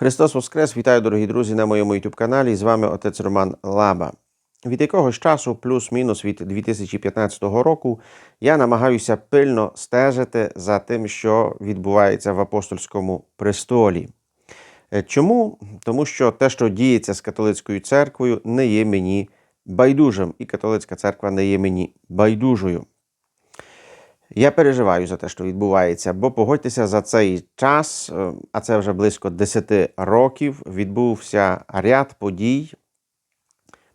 Христос Воскрес! Вітаю, дорогі друзі, на моєму youtube каналі. З вами отець Роман Лаба. Від якогось часу, плюс-мінус від 2015 року, я намагаюся пильно стежити за тим, що відбувається в апостольському престолі. Е, Чому? Тому що те, що діється з католицькою церквою, не є мені байдужим, і католицька церква не є мені байдужою. Я переживаю за те, що відбувається, бо погодьтеся за цей час, е, а це вже близько 10 років, відбувся ряд подій.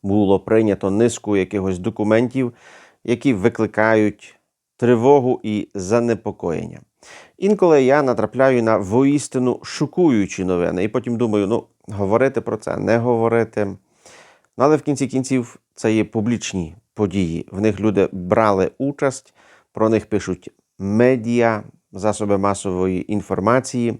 Було прийнято низку якихось документів, які викликають тривогу і занепокоєння. Інколи я натрапляю на воістину шокуючі новини, і потім думаю, ну, говорити про це, не говорити. Ну, але в кінці кінців це є публічні події. В них люди брали участь, про них пишуть медіа, засоби масової інформації.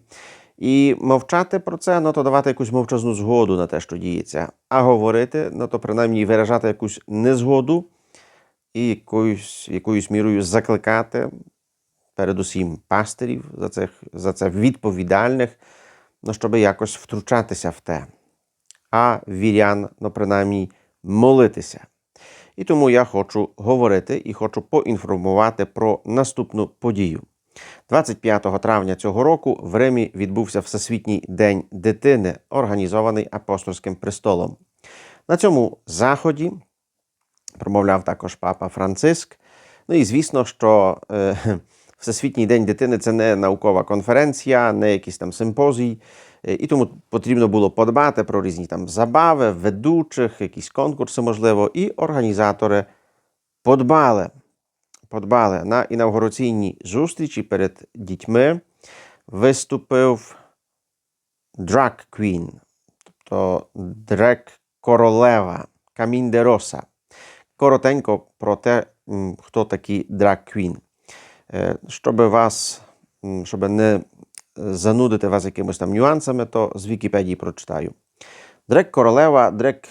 І мовчати про це, ну то давати якусь мовчазну згоду на те, що діється. А говорити, ну то принаймні виражати якусь незгоду і якоюсь, якоюсь мірою закликати, передусім пастирів за, цих, за це відповідальних, ну, щоб якось втручатися в те. А вірян, ну принаймні, молитися. І тому я хочу говорити і хочу поінформувати про наступну подію. 25 травня цього року в Римі відбувся Всесвітній день дитини, організований апостольським престолом. На цьому заході промовляв також папа Франциск. Ну і звісно, що е, Всесвітній день дитини це не наукова конференція, не якийсь там симпозій. Е, І тому потрібно було подбати про різні там забави, ведучих, якісь конкурси, можливо, і організатори подбали. Подбали на інавгураційній зустрічі перед дітьми виступив Drag Queen, тобто дрек королева Камін де Роса. Коротенько про те, хто такий Drag Queen. Е, Щоб вас, щоб не занудити вас якимось там нюансами, то з Вікіпедії прочитаю. Дрек королева, дрек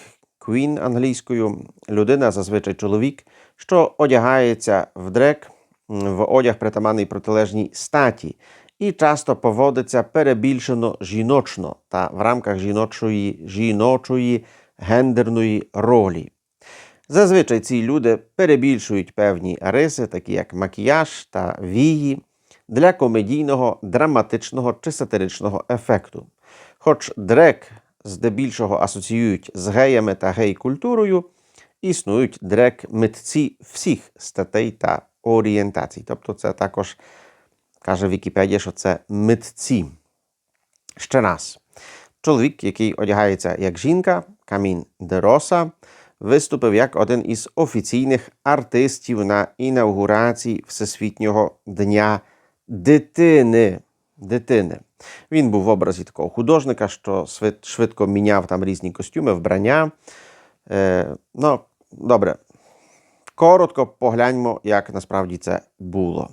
queen англійською, людина, зазвичай чоловік, що одягається в дрек, в одяг притаманний протилежній статі, і часто поводиться перебільшено жіночно та в рамках жіночої, жіночої гендерної ролі. Зазвичай ці люди перебільшують певні риси, такі як макіяж та вії, для комедійного, драматичного чи сатиричного ефекту. Хоч дрек здебільшого асоціюють з геями та гей-культурою, існують дрек-митці всіх статей та орієнтацій. Тобто, це також каже Вікіпедія, що це митці. Ще раз. Чоловік, який одягається як жінка, Камін де Роса, виступив як один із офіційних артистів на інаугурації Всесвітнього дня дитини. дитини. Він був в образі такого художника, що швидко міняв там різні костюми, вбрання. Е, ну, добре. Коротко погляньмо, як насправді це було.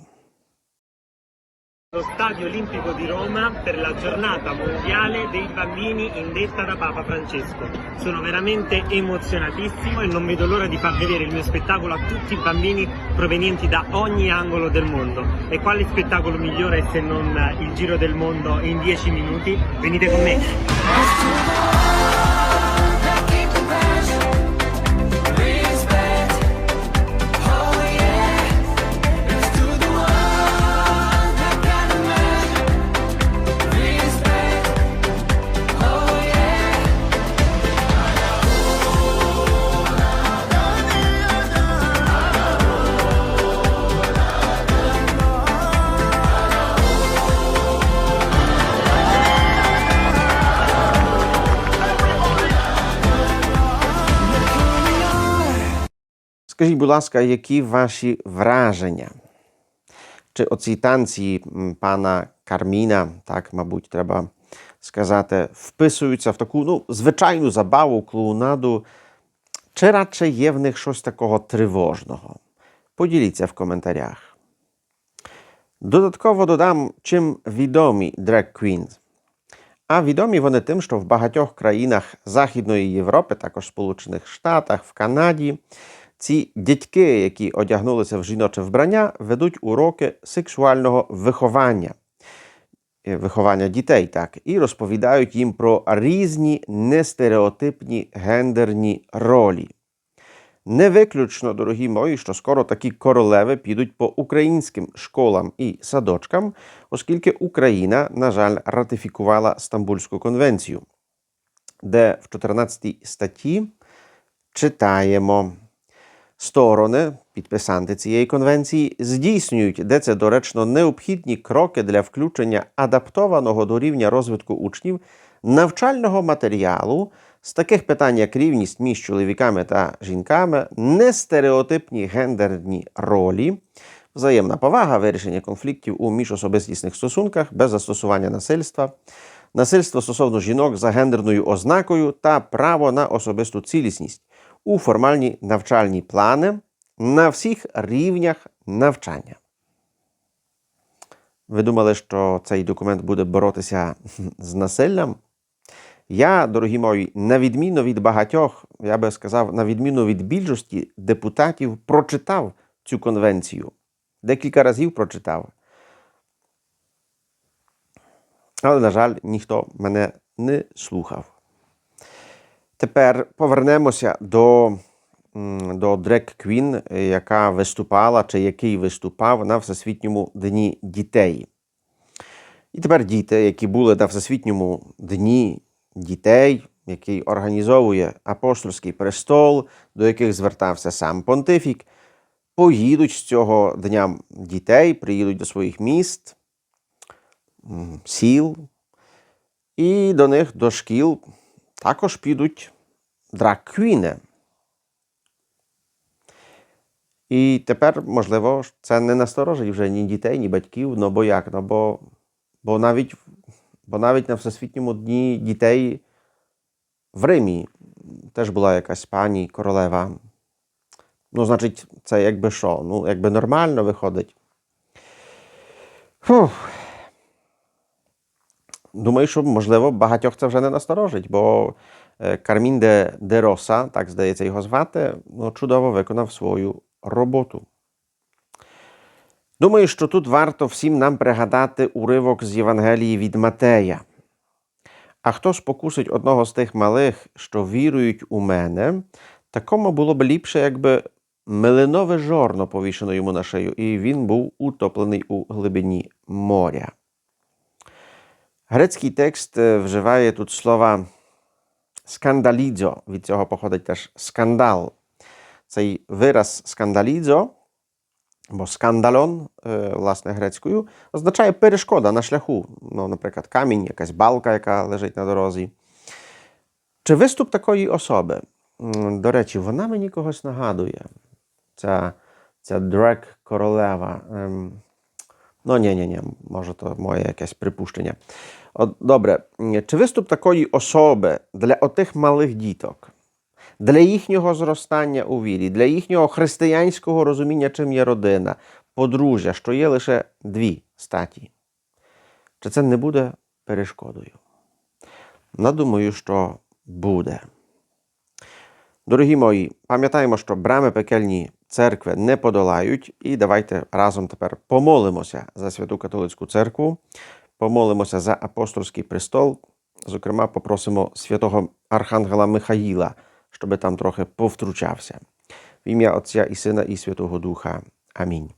Lo Stadio Olimpico di Roma per la giornata mondiale dei bambini indetta da Papa Francesco. Sono veramente emozionatissimo e non vedo l'ora di far vedere il mio spettacolo a tutti i bambini provenienti da ogni angolo del mondo. E quale spettacolo migliore se non il giro del mondo in 10 minuti? Venite con me! Скажіть, будь ласка, які ваші враження? Чи оці танці пана Карміна, так, мабуть, треба сказати, вписуються в таку ну, звичайну забаву, клоунаду, чи радше є в них щось такого тривожного? Поділіться в коментарях. Додатково додам, чим відомі Drag Queens. А відомі вони тим, що в багатьох країнах Західної Європи, також Сполучених Штатах, в Канаді, ці дядьки, які одягнулися в жіноче вбрання, ведуть уроки сексуального виховання. е, виховання дітей, так, і розповідають їм про різні нестереотипні гендерні ролі. Не виключно, дорогі мої, що скоро такі королеви підуть по українським школам і садочкам, оскільки Україна, на жаль, ратифікувала Стамбульську конвенцію, де в 14 статті читаємо. Сторони, підписанти цієї конвенції, здійснюють, де це доречно, необхідні кроки для включення адаптованого до рівня розвитку учнів навчального матеріалу. З таких питань, як рівність між чоловіками та жінками, нестереотипні гендерні ролі, взаємна повага, вирішення конфліктів у міжособистісних стосунках без застосування насильства, насильство стосовно жінок за гендерною ознакою та право на особисту цілісність у формальні навчальні плани на всіх рівнях навчання. Ви думали, що цей документ буде боротися з насиллям? Я, дорогі мої, на відміну від багатьох, я би сказав, на відміну від більшості депутатів, прочитав цю конвенцію. Декілька разів прочитав. Але, на жаль, ніхто мене не слухав. Тепер повернемося до, до Дрек Квін, яка виступала чи який виступав на Всесвітньому дні дітей. І тепер діти, які були на Всесвітньому дні дітей, який організовує апостольський престол, до яких звертався сам понтифік, поїдуть з цього дня дітей, приїдуть до своїх міст, сіл, і до них до шкіл також підуть драквіни. І тепер, можливо, це не насторожить вже ні дітей, ні батьків, ну бо як? Ну, бо, бо, навіть, бо навіть на Всесвітньому дні дітей в Римі теж була якась пані королева. Ну, значить, це якби що? Ну, якби нормально виходить. Фух. Думаю, що можливо багатьох це вже не насторожить, бо е, Кармін де, де Роса, так здається його звати, ну, чудово виконав свою роботу. Думаю, що тут варто всім нам пригадати уривок з Євангелії від Матея. А хто спокусить одного з тих малих, що вірують у мене, такому було б ліпше, якби милинове жорно повішено йому на шию, і він був утоплений у глибині моря. Грецький текст е, вживає тут слова скандалідзо, від цього походить теж скандал. Цей вираз скандалідзо, або скандалон, власне, грецькою, означає перешкода на шляху. Ну, наприклад, камінь, якась балка, яка лежить на дорозі. Чи виступ такої особи? До речі, вона мені когось нагадує. Ця, ця дрек королева. Ну, ні, ні, ні, може, то моє якесь припущення. От, добре, чи виступ такої особи для отих малих діток, для їхнього зростання у вірі, для їхнього християнського розуміння, чим є родина, подружжя, що є лише дві статі? Чи це не буде перешкодою? Ну, думаю, що буде. Дорогі мої, пам'ятаємо, що брами пекельні церкви не подолають, і давайте разом тепер помолимося за Святу Католицьку церкву, помолимося за апостольський престол. Зокрема, попросимо святого Архангела Михаїла, щоб там трохи повтручався. В ім'я Отця і Сина, і Святого Духа. Амінь.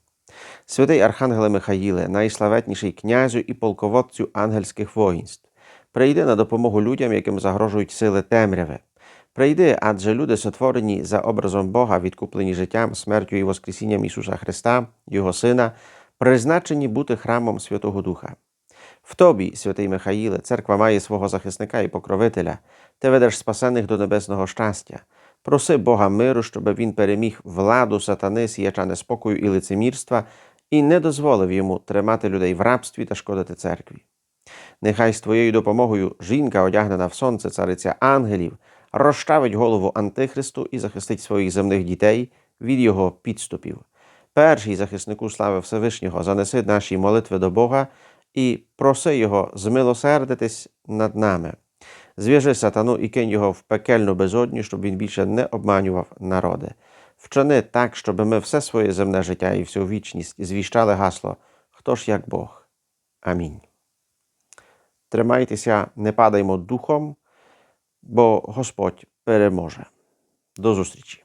Святий Архангеле Михаїле, найславетніший князю і полководцю ангельських воїнств, прийди на допомогу людям, яким загрожують сили темряви. Прийди, адже люди сотворені за образом Бога, відкуплені життям, смертю і Воскресінням Ісуса Христа, Його Сина, призначені бути храмом Святого Духа. В тобі, святий Михаїле, церква має свого захисника і покровителя, ти ведеш спасених до небесного щастя. Проси Бога миру, щоб він переміг владу сатани, сіяча неспокою і лицемірства, і не дозволив йому тримати людей в рабстві та шкодити церкві. Нехай з твоєю допомогою жінка, одягнена в сонце, цариця ангелів, розчавить голову Антихристу і захистить своїх земних дітей від його підступів. Перший захиснику слави Всевишнього, занеси наші молитви до Бога і проси Його змилосердитись над нами. Зв'яжи сатану і кинь його в пекельну безодню, щоб він більше не обманював народи. Вчини так, щоб ми все своє земне життя і всю вічність звіщали гасло Хто ж як Бог? Амінь. Тримайтеся, не падаймо духом, бо Господь переможе. До зустрічі!